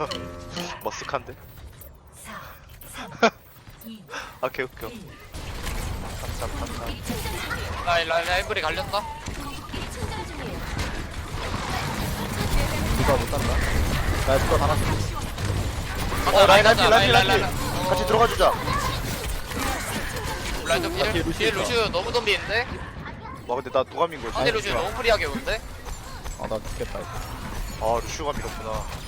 머쓱한데? 4, 3, 2, 아 개웃겨 라인 라인브리 갈렸다 누가 못 간다. 나 누가 달았어. 어 라인 라인 라인 라인. 같이 들어가 주자 라인 좀 뒤에 필 루시오 뒤에 있다. 루시오 너무 덤비는데 와 근데 나 누가 민 거지? 상대 루시오 너무 프리하게 오는데 아, 나 죽겠다. 이거. 아 루슈가 밀었구나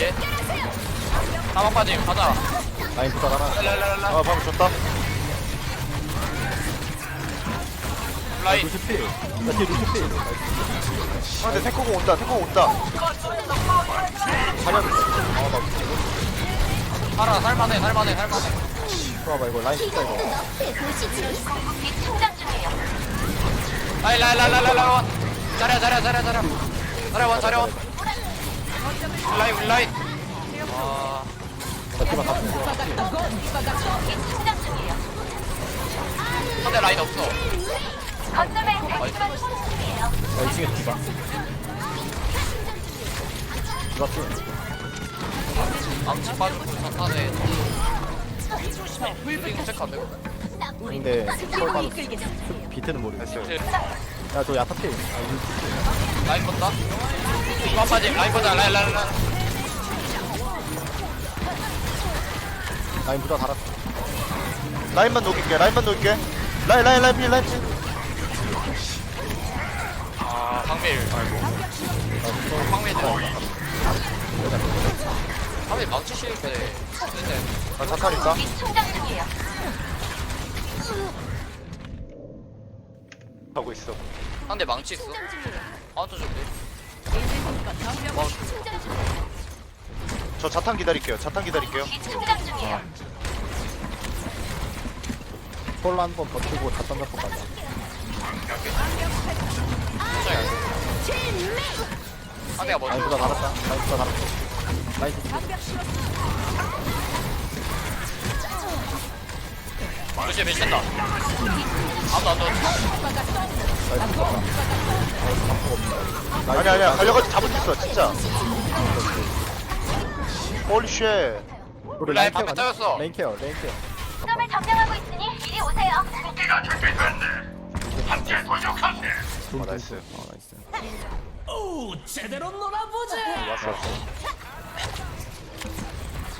위에 사망 빠짐 가자 라인 부자 달아. 랄랄랄라 아 방금 졌다 라인 루시 필. 나 뒤에 루시 필. 상대 탱커공 온다 탱커공 온다 차려. 살아 살만해 살만해 살만해 봐봐 이거 라인 진짜 이거. 라인 라인 라인 라인 라인 원 잘해 잘해 잘해 잘해 잘해 원 잘해 원 라인 우리 라인 아다 풀고. 상대 라인 없어 나 2층에 디바. 디바 필. 암치 빠지고 사탄에 힐링 체크 안 되고 근데 서울 빠졌어. 비트는 모르겠어. 야저 야타 필. 아 루시 라인 본다 이거 빠짐 라인 보자 라인 라인 라인. 필. 라인 부자 달았어. 라인만 녹일게 라인만 녹일게. 라인 라인 라인 필 라인. 필 아 황밀. 황밀 들어온다 황밀 망치 실패 근데. 나 자탄 있다. 하고 있어. 상대 망치 있어? 아또 준비 저 자탄 기다릴게요 자탄 기다릴게요 폴로 한번 버티고 다 던졌고 가자. 상대가 먼저. 라인 부자 달았어. 라인 진짜. 루시에 밀친다 아무도 안 넣었어 라인 부자. 라인 방법 없네. 아니 아니야 달려가지고 잡을 수 있어 진짜 홀리 쉣 우리 라인 방패. 터졌어. 레인 케어, 레인 케어. 점을 점령하고 있으니 이리 오세요. 둠, 어, 나이스. 둠. 어, 나이스. 왔어 왔어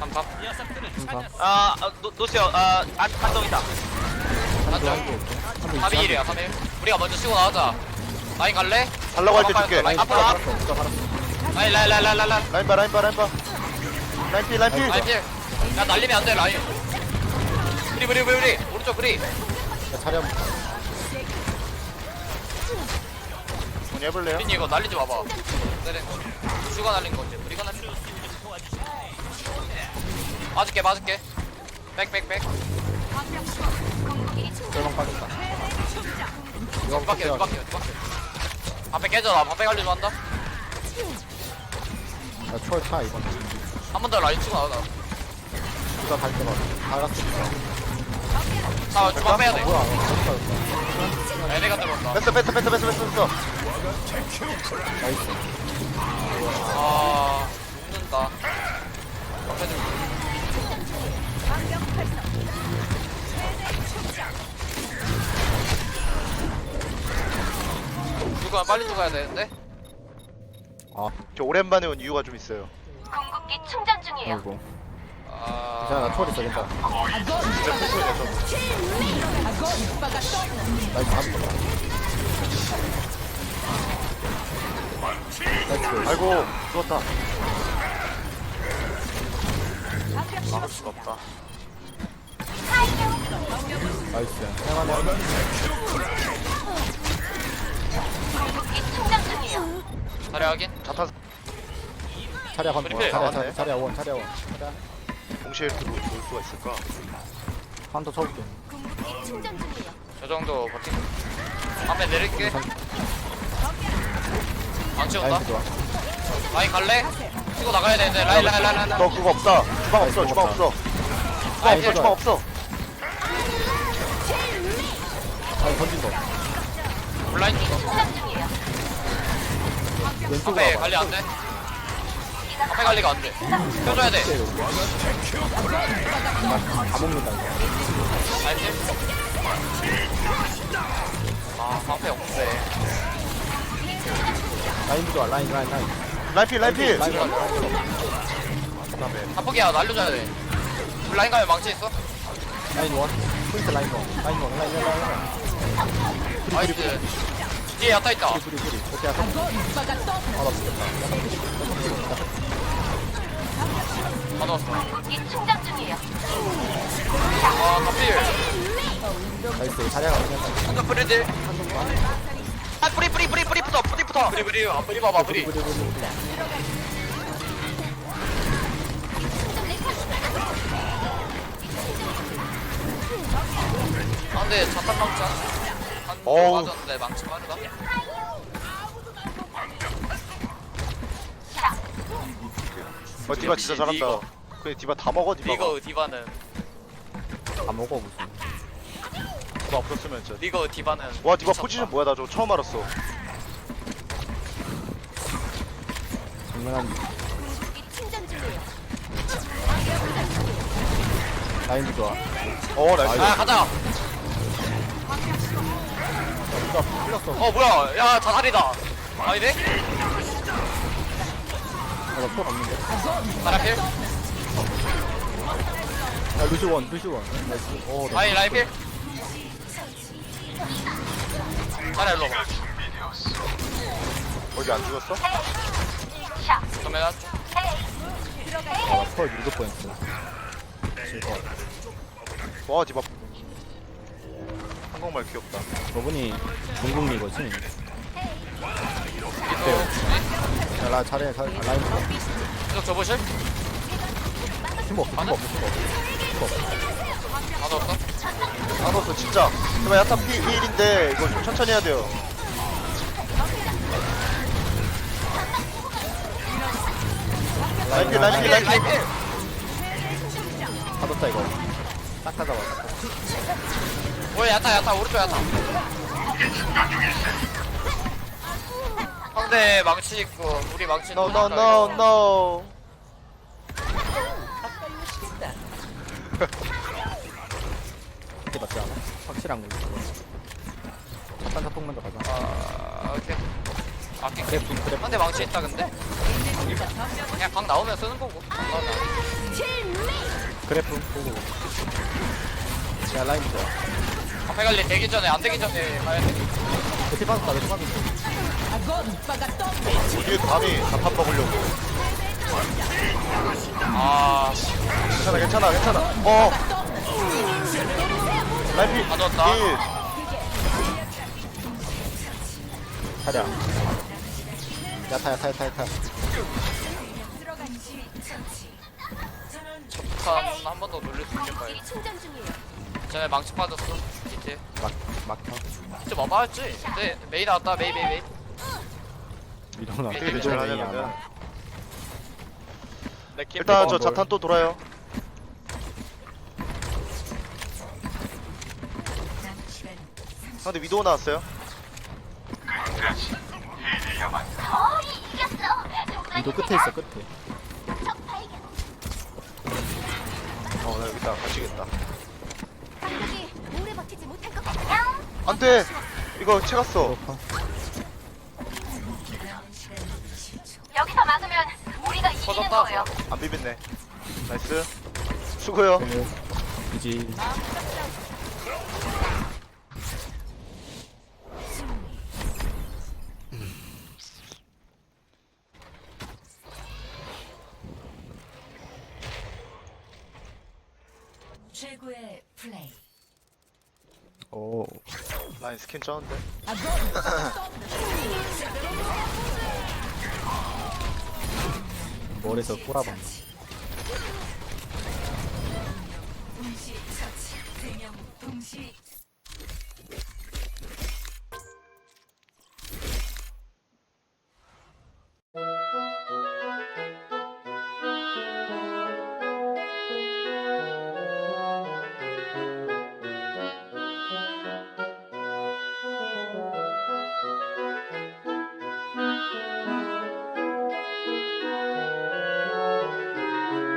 삼삼 아, 아, 노, 노세요. 아, 안, 안동이다. 3위 1이야 3위 우리가 먼저 치고 나가자 라인 갈래? 달라고 할 때 줄게. 라인 앞으로 앞. 라인 라인 라인 라인 라인 라인. 봐 라인 봐 라인 봐. 라인 필 라인 필 라인 필. 야 날리면 안 돼 라인. 브리 브리 브리 브리. 오른쪽 야, 자리 한번. 해볼래요? 브리 이거 날리지 마봐. 내래 슈가 날린 건지 브리가 날린 건지 맞을게 맞을게. 백백백. 셀방 빠졌다. 이거 두 바퀴 두 바퀴 두 바퀴 방패 깨져라 방패 관리 좀 한다 야, 초월 타, 이번. 한 번 더 라인 치고 나가자 부자 갈 때가. 달았어. 자 주방 빼야 돼 뭐야, 어. 얘네가 들어온다 뺐어 뺐어 뺐어 뺐어 뺐어 뺐어 나이스. 아 죽으면 빨리 죽어야 되는데 아, 저 오랜만에 온 이유가 좀 있어요 궁극기 충전 중이에요. 아이고. 아 괜찮아, 나 초월 있어, 괜찮아. 진짜 풀소리야 저거 나이스, 잡았다. 나이스. 아이고 죽었다 막을 수가 없다 나이스. 할만해. 자리 확인 자탄 차례 반, 브리필. 차례, 나왔네. 차례, 차례 원, 차례 원. 차례 동시에 들어 올 수가 있을까? 한더 쳐볼게. 궁극기 충전 중이에요. 저 정도 버티고 앞에 내릴게 안 치운다 라인 좋아. 라인 갈래? 치고 나가야 되는데 라인 라인 라인 라인 너 그거 없다 주방 없어 주방 없어 주방 없어 주방 없어 라인 던진다. 라인 좀 충전 중이에요. 왼쪽으로 앞에 와봐. 관리 안 돼. 앞에 관리가 안 돼. 펴줘야 돼. 다 먹는다 이거. 알지? 아, 앞에 없네. 라인 부좋아 라인 라인 라인. 라인 필 라인 필 라인 라인 라인. 아프기야, 날려줘야 돼. 라인 가면 망치 있어? 라인 원. 포인트 라인 원. 라인 원. 라인 라인 라인. 나이스. 뒤에 야타 있다. 뿌리 뿌리. 오케이 아까. 아나 죽겠다. 다 넣었어. 이 충전 중이에요. 아, 카필. 나이스. 자리가 그냥. 한쪽 프리들 아 프리 프리 프리 프리부터 프리부터 브리, 브리, 아, 브리 봐봐, 브리. 뿌리 뿌리 뿌리. 아, 근데 자탄 한 어우. 맞았는데 망치 빠르다. 어 디바 진짜 잘한다. 그래 디바 다 먹어 디바가 리거 디바는, 다 먹어 무슨. 디바 없었으면 진짜 리거 디바는. 와 디바 미쳤다. 포지션 뭐야 나 저거 처음 알았어 장난한 이 충전 중이에요. 라인 부좋아. 어 나이스 아, 가자. 누가 풀렸어. 어, 뭐야. 야, 자살이다. 아니네? 나풀 없는데. 나라필? 야 루시 원 루시 원. 나이스. 오 나이스. 아니, 라이필? 자라, 일로 와. 어디 안 죽었어? 샷. 그러면 한 아, 펄 밀고 뻔했어. 실컷. 와 디바 한국말 귀엽다 저분이 중국리거지? 또, 야, 라, 잘해, 잘, 아, 라인 부좋아. 계속 줘보실? 팀 없어, 팀 없어, 팀 없어. 안 넣었어? 안 넣었어 진짜 디바 야타 피 1인데 이거 좀 천천히 해야 돼요 라인 필 라인 필 라인 필 라이필! 받았다, 이거. 딱 하다 와. 오, 야타, 야타, 오른쪽 야타. 상대 망치 있고, 우리 망치 No 있고. no no no 이렇게 맞지 않아? 확실한 거. 잠깐 사통 먼저 가자. 아, 오케이. 아끼 그래, 분, 그래. 상대 망치 있다, 근데? 그냥 방 나오면 쓰는 거고. 아, 그래프 보고. 야, 라인 부좋아. 앞에 관리 되기 전에, 안 되기 전에 가야 돼. 몇개 받았다, 몇개 받았다. 어디에 감히 자판 먹으려고 아, 괜찮아 괜찮아 괜찮아 어 라인 필다 넣었다. 일. 자리야. 야타, 야 타, 야 타, 야타. 한번더 돌릴 수 있을까요? 이 충전 중이에요. 전에 망치 빠졌어. 디테. 막, 막타. 진짜 뭐 맞았지? 근데 메이 나왔다, 메이, 메이, 메이. 밀어놔. 되게 되게 잘하냐 레키 일단 저 뭘. 자탄 또 돌아요 상대 위도우 나왔어요 어. 위도 끝에 있어, 끝에. 적 발견. 어나 여기다 갇히겠다 안돼 이거 채갔어. 여기서 막으면 우리가 이기는 터졌다. 거예요. 안 비볐네 나이스 수고요 네. 이지. 최고의 플레이. 오. 라인 스킨 쩌는데 머리에서 꼬라봐. 동시 처치. 대명 동시